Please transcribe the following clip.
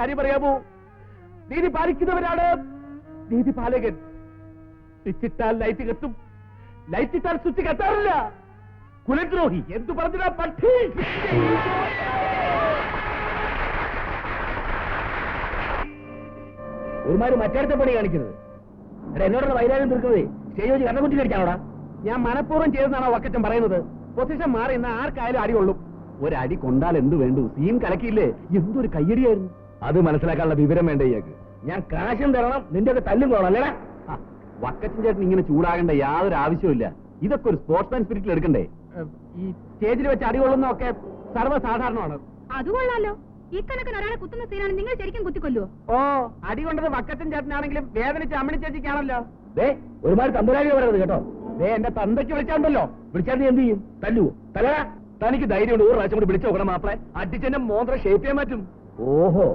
കാര്യം പറയാമോ? നീതി പാലിക്കുന്നവരാണ് നീതി പാലകൻ. സ്വിച്ചിട്ടാൽ ലൈറ്റ് കത്തും. ലൈറ്റ് ഇട്ടാൽ സ്വിച്ച് കത്താറില്ല. കുലദ്രോഹി എന്തു പറഞ്ഞാ പട്ടി? ഒരുമാര് മറ്റേടത്തെ പണി കാണിക്കുന്നത്. എടാ എന്നോടുള്ള വൈരാഗ്യം തീർക്കുന്നത് സ്റ്റേജ് വെച്ച് കണ്ണക്കുറ്റി കടിക്കാനോടാ ഞാൻ മനഃപൂർവം ചെയ്തെന്നാണോ വക്കച്ചൻ പറയുന്നത്. പൊസിഷൻ മാറി ഇന്ന് ആർക്കായാലും അടി കൊള്ളും ഒരടി കൊണ്ടാൽ എന്ത് വേണ്ടു? സീൻ കലക്കിയില്ലേ? എന്തൊരു കയ്യടിയായിരുന്നു. അത് മനസ്സിലാക്കാനുള്ള വിവരം വേണ്ട ഇയാൾക്ക്? ഞാൻ കാശും തരണം നിന്റെ ഒക്കെ തല്ലും കൊള്ളാം അല്ലേടാ? വക്കച്ചൻ ചേട്ടൻ ഇങ്ങനെ ചൂടാകേണ്ട യാതൊരു ആവശ്യമില്ല ഇതൊക്കെ ഒരു സ്പോർട്സ്മാൻ സ്പിരിറ്റിൽ എടുക്കണ്ടേ? ഈ സ്റ്റേജിൽ വെച്ച് അടി കൊള്ളുന്നതൊക്കെ സർവസാധാരണമാണ്. അത് കൊള്ളാലോ. ഈ കണക്കിന് ഒരാളെ കുത്തുന്ന സീനാണ് നിങ്ങൾ ശരിക്കും കുത്തിക്കൊല്ലുവോ? ഓ അടി കൊണ്ടത് വക്കച്ചൻ ചേട്ടനാണെങ്കിലും വേദനിച്ച് അമ്മണി ചേച്ചിക്കാണല്ലോ. ദേ ഒരുപാട് തമ്പുരാരി പറയുന്നത് കേട്ടോ. ദേ എന്റെ തന്തയ്ക്ക് വിളിച്ചാണ്ടല്ലോ. വിളിച്ചാൽ നീ എന്ത് ചെയ്യും? തല്ലുവോ? തലടാ തനിക്ക് ധൈര്യമുണ്ട്. ഒരു പ്രാവശ്യം കൂടി വിളിച്ചു നോക്കണം മാപ്പിളെ. അടിച്ചെന്നെ മോന്ത്ര ഷേപ്പ് ചെയ്യാൻ പറ്റും. ഓഹോ.